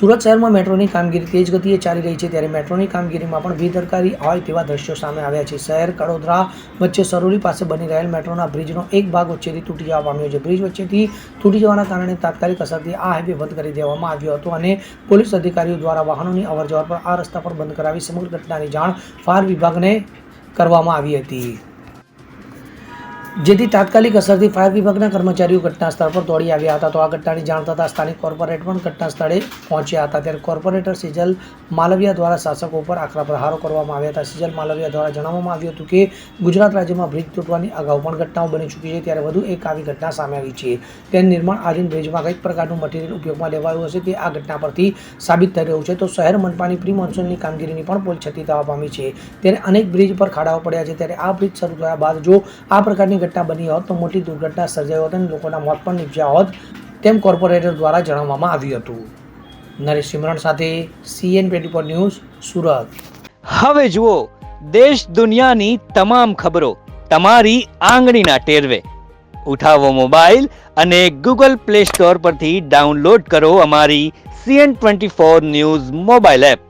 સુરત શહેરમાં મેટ્રોની કામગીરી તેજ ગતિએ ચાલી રહી છે ત્યારે મેટ્રોની કામગીરીમાં પણ બેદરકારી હોય તેવા દ્રશ્યો સામે આવ્યા છે. શહેર કડોદરા વચ્ચે સરોલી પાસે બની રહેલ મેટ્રોના બ્રિજનો એક ભાગ વચ્ચેથી તૂટી જવા પામ્યો છે. બ્રિજ વચ્ચેથી તૂટી જવાના કારણે તાત્કાલિક અસરથી આ હાઈવે બંધ કરી દેવામાં આવ્યો હતો અને પોલીસ અધિકારીઓ દ્વારા વાહનોની અવરજવર પર આ રસ્તા પર બંધ કરાવી સમગ્ર ઘટનાની જાણ ફાયર વિભાગને કરવામાં આવી હતી. જેથી તાત્કાલિક અસરથી ફાયર વિભાગના કર્મચારીઓ ઘટના સ્થળ પર દોડી આવ્યા હતા. તો આ ઘટનાની જાણ થતાં સ્થાનિક કોર્પોરેટ પણ ઘટના સ્થળે પહોંચ્યા હતા. ત્યારે કોર્પોરેટર સિજલ માલવિયા દ્વારા શાસકો પર આકરા પ્રહારો કરવામાં આવ્યા હતા. સિજલ માલવિયા દ્વારા જણાવવામાં આવ્યું હતું કે, ગુજરાત રાજ્યમાં બ્રિજ તૂટવાની અગાઉ પણ ઘટનાઓ બની ચૂકી છે. ત્યારે વધુ એક આવી ઘટના સામે આવી છે. તે નિર્માણ આધીન બ્રિજમાં કંઈક પ્રકારનું મટીરિયલ ઉપયોગમાં લેવાયું હશે તે આ ઘટના પરથી સાબિત થઈ રહ્યું છે. તો શહેર મનપાની પ્રી મોન્સૂનની કામગીરીની પણ પોલ છતી થવા પામી છે. ત્યારે અનેક બ્રિજ પર ખાડાઓ પડ્યા છે. ત્યારે આ બ્રિજ શરૂ થયા બાદ જો આ પ્રકારની ઘટના બની હોત તો મોટી દુર્ઘટના સર્જાઈ હોત અને લોકોના મોત પણ નીપજ્યા હોત તેમ કોર્પોરેટર દ્વારા જણાવવામાં આવ્યું હતું. નરેશ સિમરણ સાથે CN twenty four news, Surat. હવે જુઓ, દેશ દુનિયાની તમામ ખબરો તમારી આંગળીના ટેરવે. ઉઠાવો મોબાઈલ અને ગૂગલ પ્લે સ્ટોર પરથી ડાઉનલોડ કરો અમારી CN twenty four news mobile app.